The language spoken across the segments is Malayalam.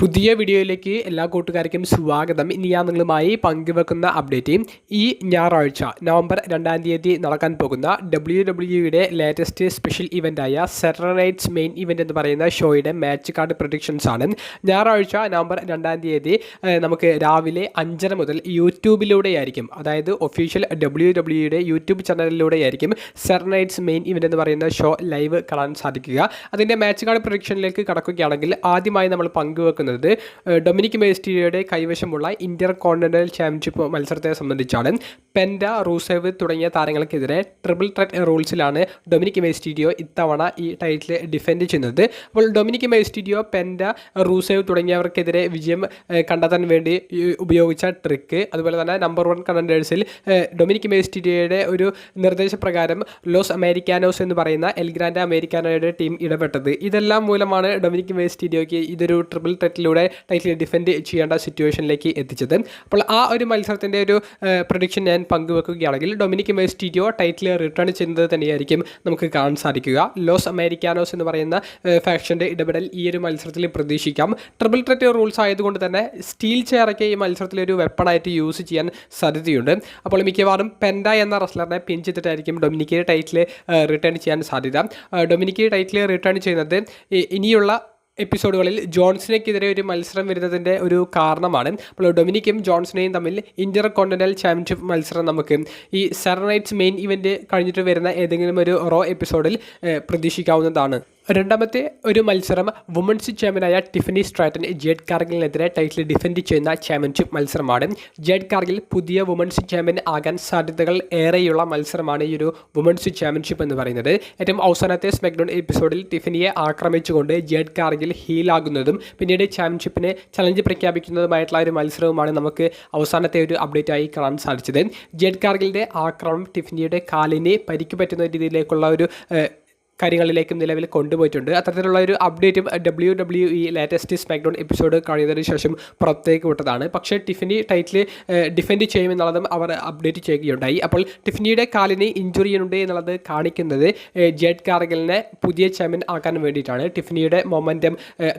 പുതിയ വീഡിയോയിലേക്ക് എല്ലാ കൂട്ടുകാർക്കും സ്വാഗതം. ഇനി ഞാൻ നിങ്ങളുമായി പങ്കുവെക്കുന്ന അപ്ഡേറ്റ് ഈ ഞായറാഴ്ച നവംബർ രണ്ടാം തീയതി നടക്കാൻ പോകുന്ന ഡബ്ല്യു ഡബ്ല്യുയുടെ ലേറ്റസ്റ്റ് സ്പെഷ്യൽ ഇവന്റായ സെറ്റർനൈറ്റ്സ് മെയിൻ ഇവന്റ് എന്ന് പറയുന്ന ഷോയുടെ മാച്ച് കാർഡ് പ്രൊഡിക്ഷൻസ് ആണ്. ഞായറാഴ്ച നവംബർ രണ്ടാം തീയതി നമുക്ക് രാവിലെ അഞ്ചര മുതൽ യൂട്യൂബിലൂടെയായിരിക്കും അതായത് ഒഫീഷ്യൽ ഡബ്ല്യു ഡബ്ല്യുയുടെ യൂട്യൂബ് ചാനലിലൂടെയായിരിക്കും സെറനൈറ്റ്സ് മെയിൻ ഇവന്റ് എന്ന് പറയുന്ന ഷോ ലൈവ് കാണാൻ സാധിക്കുക. അതിന്റെ മാച്ച് കാർഡ് പ്രൊഡിക്ഷനിലേക്ക് കടക്കുകയാണെങ്കിൽ ആദ്യമായി നമ്മൾ പങ്കുവെക്കുന്നത് ഏഹ്, ഡൊമിനിക് മേസ്റ്റിയുടെ കൈവശമുള്ള ഇന്റർ കോണ്ടിനെന്റൽ ചാമ്പ്യൻഷിപ്പ് മത്സരത്തെ സംബന്ധിച്ചാണ് പെൻഡ റൂസേവ് തുടങ്ങിയ താരങ്ങൾക്കെതിരെ ട്രിപ്പിൾ ത്രെറ്റ് റൂൾസിലാണ് ഡൊമിനിക് മേസ്റ്റീരിയോ ഇത്തവണ ഈ ടൈറ്റിൽ ഡിഫെൻഡ് ചെയ്യുന്നത്. അപ്പോൾ ഡൊമിനിക് മേസ്റ്റീരിയോ പെൻഡ റൂസേവ് തുടങ്ങിയവർക്കെതിരെ വിജയം കണ്ടെത്താൻ വേണ്ടി ഉപയോഗിച്ച ട്രിക്ക്. അതുപോലെ തന്നെ നമ്പർ വൺ കണ്ടൻഡേഴ്സിൽ ഡൊമിനിക് മേസ്റ്റീരിയോയുടെ ഒരു നിർദ്ദേശപ്രകാരം ലോസ് അമേരിക്കാനോസ് എന്ന് പറയുന്ന എൽഗ്രാൻഡ് അമേരിക്കാനോയുടെ ടീം ഇടപെട്ടത്. ഇതെല്ലാം മൂലമാണ് ഡൊമിനിക് മേസ്റ്റീരിയോയ്ക്ക് ഇതൊരു ട്രിപ്പിൾ ത്രെറ്റിലൂടെ ടൈറ്റിൽ ഡിഫെൻഡ് ചെയ്യേണ്ട സിറ്റുവേഷനിലേക്ക് എത്തിച്ചത്. അപ്പോൾ ആ ഒരു മത്സരത്തിന്റെ ഒരു പ്രൊഡിക്ഷൻ ഞാൻ പങ്കുവെക്കുകയാണെങ്കിൽ ഡൊമിനിക് മേസ്റ്റീരിയോ ടൈറ്റിൽ റിട്ടേൺ ചെയ്യുന്നത് തന്നെയായിരിക്കും നമുക്ക് കാണാൻ സാധിക്കുക. ലോസ് അമേരിക്കാനോസ് എന്ന് പറയുന്ന ഫാക്ഷന്റെ ഇടപെടൽ ഈ ഒരു മത്സരത്തിൽ പ്രതീക്ഷിക്കാം. ട്രിപ്പിൾ ത്രെറ്റ് റൂൾസ് ആയതുകൊണ്ട് തന്നെ സ്റ്റീൽ ചെയറൊക്കെ ഈ മത്സരത്തിൽ ഒരു വെപ്പണായിട്ട് യൂസ് ചെയ്യാൻ സാധ്യതയുണ്ട്. അപ്പോൾ മിക്കവാറും പെൻഡ എന്ന റെസ്ലറിനെ പിൻ ചെയ്തിട്ടായിരിക്കും ഡൊമിനിക്ക് ടൈറ്റിൽ റിട്ടേൺ ചെയ്യാൻ സാധ്യത. ഡൊമിനിക്ക് ടൈറ്റിൽ റിട്ടേൺ ചെയ്യുന്നത് ഇനിയുള്ള എപ്പിസോഡുകളിൽ ജോൺസിനെക്കെതിരെ ഒരു മത്സരം വരുന്നതിന്റെ ഒരു കാരണമാണ്. അപ്പോൾ ഡൊമിനിക്കും ജോൺസണെയും തമ്മിൽ ഇന്റർ കോണ്ടിനൽ ചാമ്പ്യൻഷിപ്പ് മത്സരം നമുക്ക് ഈ സെറനൈറ്റ്സ് മെയിൻ ഇവന്റ് കഴിഞ്ഞിട്ട് വരുന്ന ഏതെങ്കിലും ഒരു റോ എപ്പിസോഡിൽ പ്രതീക്ഷിക്കാവുന്നതാണ്. രണ്ടാമത്തെ ഒരു മത്സരം വുമൻസ് ചാമ്പ്യനായ ടിഫനി സ്ട്രാറ്റൻ ജേഡ് കാർഗിലിനെതിരെ ടൈറ്റിൽ ഡിഫെൻഡ് ചെയ്യുന്ന ചാമ്പ്യൻഷിപ്പ് മത്സരമാണ്. ജേഡ് കാർഗിൽ പുതിയ വുമൻസ് ചാമ്പ്യൻ ആകാൻ സാധ്യതകൾ ഏറെയുള്ള മത്സരമാണ് ഈ ഒരു വുമൻസ് ചാമ്പ്യൻഷിപ്പ് എന്ന് പറയുന്നത്. ഏറ്റവും അവസാനത്തെ സ്മെക്ഡൗൺ എപ്പിസോഡിൽ ടിഫനിയെ ആക്രമിച്ചുകൊണ്ട് ജേഡ് കാർഗിൽ ഹീലാകുന്നതും പിന്നീട് ചാമ്പ്യൻഷിപ്പിനെ ചലഞ്ച് പ്രഖ്യാപിക്കുന്നതുമായിട്ടുള്ള ഒരു മത്സരവുമാണ് നമുക്ക് അവസാനത്തെ ഒരു അപ്ഡേറ്റ് ആയി കാണാൻ സാധിച്ചത്. ജേഡ് കാർഗിലിന്റെ ആക്രമണം ടിഫനിയുടെ കാലിനെ പരിക്ക് പറ്റുന്ന രീതിയിലേക്കുള്ള ഒരു കാര്യങ്ങളിലേക്കും നിലവിൽ കൊണ്ടുപോയിട്ടുണ്ട്. അത്തരത്തിലുള്ള ഒരു അപ്ഡേറ്റും W W E latest SmackDown episode കഴിയുന്നതിന് ശേഷം പുറത്തേക്ക് വിട്ടതാണ്. പക്ഷേ ടിഫിനി ടൈറ്റിൽ ഡിഫെൻഡ് ചെയ്യുമെന്നുള്ളതും അവർ അപ്ഡേറ്റ് ചെയ്യുകയുണ്ടായി. അപ്പോൾ ടിഫിനിയുടെ കാലിന് ഇഞ്ചുറി ഉണ്ട് എന്നുള്ളത് കാണിക്കുന്നത് ജെഡ് കാർഗലിനെ പുതിയ ചാമ്പ്യൻ ആക്കാൻ വേണ്ടിയിട്ടാണ്. ടിഫിനിയുടെ മൊമെന്റം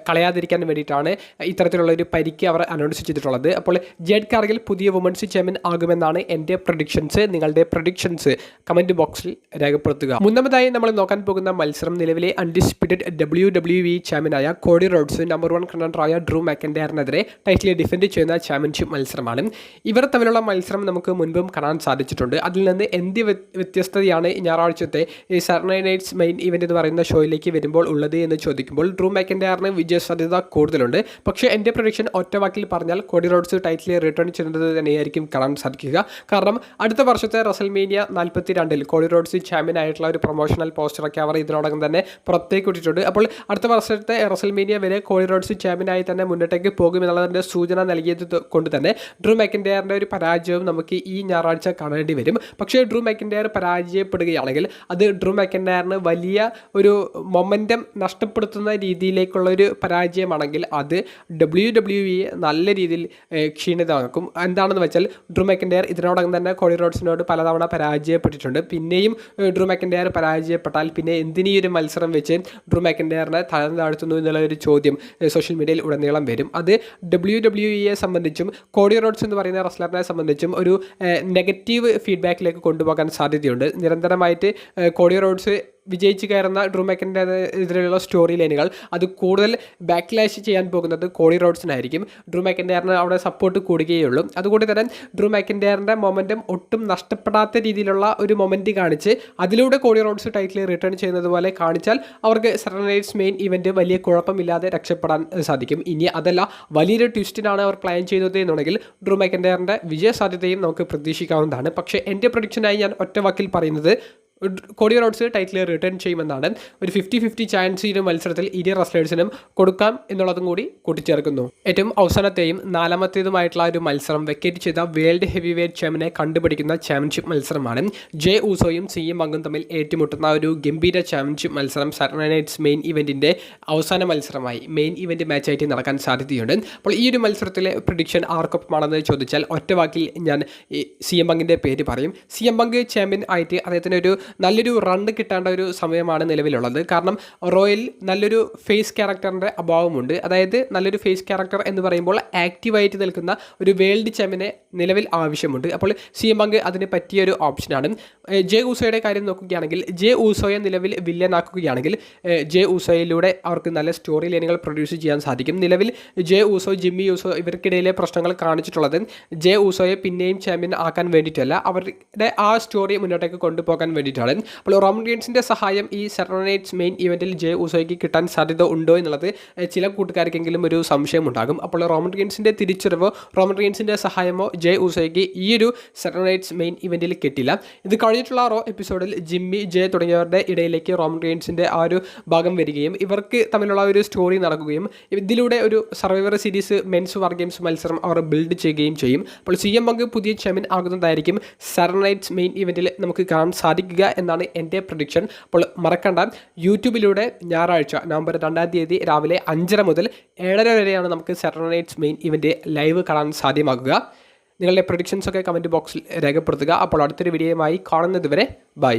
കളയാതിരിക്കാൻ വേണ്ടിയിട്ടാണ് ഇത്തരത്തിലുള്ള ഒരു പരിക്ക് അവർ അനൗൺസ് ചെയ്തിട്ടുള്ളത്. അപ്പോൾ ജെഡ് കാർഗിൽ പുതിയ വുമൻസ് ചാമ്പ്യൻ ആകുമെന്നാണ് എന്റെ പ്രൊഡിക്ഷൻസ് നിങ്ങളുടെ പ്രൊഡിക്ഷൻസ് കമന്റ് ബോക്സിൽ രേഖപ്പെടുത്തുക. മൂന്നാമതായി നമ്മൾ നോക്കാൻ പോകുന്ന മത്സരം നിലവിലെ അൺഡിസ്പ്യൂട്ടഡ് ഡബ്ല്യു ഡബ്ല്യു ഇ ചാമ്പ്യനായ കോഡി റോഡ്സ് നമ്പർ വൺ കണ്ടൻഡറായ ഡ്രൂ മാക്കൻഡയറിനെതിരെ ടൈറ്റിലെ ഡിഫെൻഡ് ചെയ്യുന്ന ചാമ്പ്യൻഷിപ്പ് മത്സരമാണ്. ഇവർ തമ്മിലുള്ള മത്സരം നമുക്ക് മുൻപും കാണാൻ സാധിച്ചിട്ടുണ്ട്. അതിൽ നിന്ന് എന്ത് വ്യ- വ്യത്യസ്തതയാണ് ഞായറാഴ്ചത്തെ ഈ സർണൈ നൈറ്റ്സ് മെയിൻ ഇവന്റ് എന്ന് പറയുന്ന ഷോയിലേക്ക് വരുമ്പോൾ ഉള്ളത് എന്ന് ചോദിക്കുമ്പോൾ ഡ്രൂ മാക്കൻഡയറിന് വിജയ സാധ്യത കൂടുതലുണ്ട്. പക്ഷേ എന്റെ പ്രൊഡിക്ഷൻ ഒറ്റ വാക്കിൽ പറഞ്ഞാൽ കോഡി റോഡ്സ് ടൈറ്റിൽ റിട്ടേൺ ചെയ്യുന്നത് തന്നെയായിരിക്കും കാണാൻ സാധിക്കുക. കാരണം അടുത്ത വർഷത്തെ റസൽമേനിയ നാൽപ്പത്തി രണ്ടിൽ കോഡി റോഡ്സ് ചാമ്പ്യൻ ആയിട്ടുള്ള ഒരു പ്രൊമോഷണൽ പോസ്റ്ററൊക്കെ അവർ ഇതിനോടകം തന്നെ പുറത്തേക്ക് വിട്ടിട്ടുണ്ട്. അപ്പോൾ അടുത്ത വർഷത്തെ റസൽമേനിയ വരെ കോളി റോഡ്സ് ചാമ്പ്യനായി തന്നെ മുന്നോട്ടേക്ക് പോകുമെന്നുള്ളതിന്റെ സൂചന നൽകിയത് കൊണ്ട് തന്നെ ഡ്രൂ മെക്കിൻഡെയറിന്റെ ഒരു പരാജയവും നമുക്ക് ഈ ഞായറാഴ്ച കാണേണ്ടി വരും. പക്ഷേ ഡ്രൂ മെക്കിൻഡെയർ പരാജയപ്പെടുകയാണെങ്കിൽ അത് ഡ്രൂ മെക്കിൻഡയറിന് വലിയ ഒരു മൊമെന്റം നഷ്ടപ്പെടുത്തുന്ന രീതിയിലേക്കുള്ള ഒരു പരാജയമാണെങ്കിൽ അത് ഡബ്ല്യു ഡബ്ല്യു ഇ നല്ല രീതിയിൽ ക്ഷീണിതമാക്കും. എന്താണെന്ന് വെച്ചാൽ ഡ്രൂ മെക്കിൻഡയർ ഇതിനോടകം തന്നെ കോളി റോഡ്സിനോട് പലതവണ പരാജയപ്പെട്ടിട്ടുണ്ട്. പിന്നെയും ഡ്രൂ മെക്കിൻഡയർ പരാജയപ്പെട്ടാൽ പിന്നെ എന്തിനീ ഒരു മത്സരം വെച്ച് ഡ്രൂ മാക്കിൻഡയറിനെ തലം താഴ്ത്തുന്നു എന്നുള്ള ഒരു ചോദ്യം സോഷ്യൽ മീഡിയയിൽ ഉടനീളം വരും. അത് ഡബ്ല്യു ഡബ്ല്യു ഇയെ സംബന്ധിച്ചും കോഡി റോഡ്സ് എന്ന് പറയുന്ന റെസ്ലറിനെ സംബന്ധിച്ചും ഒരു നെഗറ്റീവ് ഫീഡ്ബാക്കിലേക്ക് കൊണ്ടുപോകാൻ സാധ്യതയുണ്ട്. നിരന്തരമായിട്ട് കോഡി റോഡ്സ് വിജയിച്ച് കയറുന്ന ഡ്രൂമേക്കന്റെ എതിരെയുള്ള സ്റ്റോറി ലൈനുകൾ അത് കൂടുതൽ ബാക്ക്ലാഷ് ചെയ്യാൻ പോകുന്നത് കോഡി റോഡ്സിനായിരിക്കും. ഡ്രൂമേക്കന്റെ മെക്കിൻഡയറിന് അവിടെ സപ്പോർട്ട് കൂടുകയുള്ളൂ അതുകൊണ്ട് തന്നെ ഡ്രൂമേക്കന്റെ മെക്കിൻഡയറിന്റെ മൊമെന്റം ഒട്ടും നഷ്ടപ്പെടാത്ത രീതിയിലുള്ള ഒരു മൊമെന്റ് കാണിച്ച് അതിലൂടെ കോഡി റോഡ്സ് ടൈറ്റിൽ റിട്ടേൺ ചെയ്യുന്നത് പോലെ കാണിച്ചാൽ അവർക്ക് സെറനൈറ്റ്സ് മെയിൻ ഇവന്റ് വലിയ കുഴപ്പമില്ലാതെ രക്ഷപ്പെടാൻ സാധിക്കും. ഇനി അതല്ല വലിയൊരു ട്വിസ്റ്റിനാണ് അവർ പ്ലാൻ ചെയ്തത് എന്നുണ്ടെങ്കിൽ ഡ്രൂമേക്കന്റെ വിജയ സാധ്യതയും നമുക്ക് പ്രതീക്ഷിക്കാവുന്നതാണ്. പക്ഷേ എന്റെ പ്രൊഡിക്ഷനായി ഞാൻ ഒറ്റ വാക്കിൽ പറയുന്നത് കോഡി റോഡ്സ് ടൈറ്റിൽ റിട്ടേൺ ചെയ്യുമെന്നാണ്. ഒരു ഫിഫ്റ്റി ഫിഫ്റ്റി ചാൻസ് ഈ മത്സരത്തിൽ ഇരു റെസ്ലേഴ്സിനും കൊടുക്കാം എന്നുള്ളതും കൂടി കൂട്ടിച്ചേർക്കുന്നു. ഏറ്റവും അവസാനത്തെയും നാലാമത്തേതുമായിട്ടുള്ള ഒരു മത്സരം വെക്കേറ്റ് ചെയ്ത വേൾഡ് ഹെവി വെയ്റ്റ് ചാമ്പ്യനെ കണ്ടുപിടിക്കുന്ന ചാമ്പ്യൻഷിപ്പ് മത്സരമാണ്. ജെ ഊസോയും സി എം അംഗും തമ്മിൽ ഏറ്റുമുട്ടുന്ന ഒരു ഗംഭീര ചാമ്പ്യൻഷിപ്പ് മത്സരം സാറ്റർഡേ നൈറ്റ്സ് മെയിൻ ഇവന്റിന്റെ അവസാന മത്സരമായി മെയിൻ ഇവന്റ് മാച്ചായിട്ട് നടക്കാൻ സാധ്യതയുണ്ട്. അപ്പോൾ ഈ ഒരു മത്സരത്തിലെ പ്രഡിക്ഷൻ ആർക്കൊപ്പമാണെന്ന് ചോദിച്ചാൽ ഒറ്റവാക്കിൽ ഞാൻ സി എം അംഗിന്റെ പേര് പറയും. സി എം അംഗ് ചാമ്പ്യൻ ആയിട്ട് അദ്ദേഹത്തിന് ഒരു നല്ലൊരു റൺ കിട്ടേണ്ട ഒരു സമയമാണ് നിലവിലുള്ളത്. കാരണം റോയൽ നല്ലൊരു ഫേസ് ക്യാരക്ടറിന്റെ അഭാവമുണ്ട്. അതായത് നല്ലൊരു ഫേസ് ക്യാരക്ടർ എന്ന് പറയുമ്പോൾ ആക്റ്റീവായിട്ട് നിൽക്കുന്ന ഒരു വേൾഡ് ചാമ്പ്യനെ നിലവിൽ ആവശ്യമുണ്ട്. അപ്പോൾ സി എം ബങ്ക് അതിന് പറ്റിയ ഒരു ഓപ്ഷനാണ് ജെ ഊസോയുടെ കാര്യം നോക്കുകയാണെങ്കിൽ ജെ ഊസോയെ നിലവിൽ വില്ലനാക്കുകയാണെങ്കിൽ ജെ ഊസോയിലൂടെ അവർക്ക് നല്ല സ്റ്റോറി ലൈനുകൾ പ്രൊഡ്യൂസ് ചെയ്യാൻ സാധിക്കും. നിലവിൽ ജെ ഊസോ ജിമ്മി യൂസോ ഇവർക്കിടയിലെ പ്രശ്നങ്ങൾ കാണിച്ചിട്ടുള്ളത് ജെ ഊസോയെ പിന്നെയും ചാമ്പ്യൻ ആക്കാൻ വേണ്ടിയിട്ടല്ല. അവരുടെ ആ സ്റ്റോറി മുന്നോട്ടേക്ക് കൊണ്ടുപോകാൻ വേണ്ടിയിട്ടാണ് അപ്പോൾ റോമൻ റീൻസിന്റെ സഹായം ഈ സെറോനൈറ്റ്സ് മെയിൻ ഇവന്റിൽ ജെ ഉസോയ്ക്ക് കിട്ടാൻ സാധ്യത ഉണ്ടോ എന്നുള്ളത് ചില കൂട്ടുകാർക്കെങ്കിലും ഒരു സംശയം ഉണ്ടാകും അപ്പോൾ റോമൻ റീൻസിന്റെ തിരിച്ചറിവോ റോമൻ റീൻസിന്റെ സഹായമോ ജെ ഉസോയ്ക്ക് ഈ ഒരു സെറോനൈറ്റ്സ് മെയിൻ ഇവന്റിൽ കിട്ടില്ല. ഇത് കഴിഞ്ഞിട്ടുള്ള റോ എപ്പിസോഡിൽ ജിമ്മി ജെ തുടങ്ങിയവരുടെ ഇടയിലേക്ക് റോമൻ റീൻസിന്റെ ആ ഒരു ഭാഗം വരികയും ഇവർക്ക് തമ്മിലുള്ള ഒരു സ്റ്റോറി നടക്കുകയും ഇതിലൂടെ ഒരു Survivor Series men's War Games മത്സരം അവർ ബിൽഡ് ചെയ്യുകയും ചെയ്യും. അപ്പോൾ സി എം പങ്ക് പുതിയ ചാമ്പ്യൻ ആകുന്നതായിരിക്കും സെറനൈറ്റ്സ് മെയിൻ ഇവന്റിൽ നമുക്ക് കാണാൻ സാധിക്കുക എന്നാണ് എന്റെ പ്രഡിക്ഷൻ അപ്പോൾ മറക്കണ്ട. യൂട്യൂബിലൂടെ ഞായറാഴ്ച നവംബർ രണ്ടാം തീയതി രാവിലെ അഞ്ചര മുതൽ ഏഴര വരെയാണ് നമുക്ക് സെറനൈറ്റ്സ് മെയിൻ ഇവന്റ് ലൈവ് കാണാൻ സാധ്യമാകുക. നിങ്ങളുടെ പ്രൊഡിക്ഷൻസ് ഒക്കെ കമന്റ് ബോക്സിൽ രേഖപ്പെടുത്തുക. അപ്പോൾ അടുത്തൊരു വീഡിയോയുമായി കാണുന്നതുവരെ ബൈ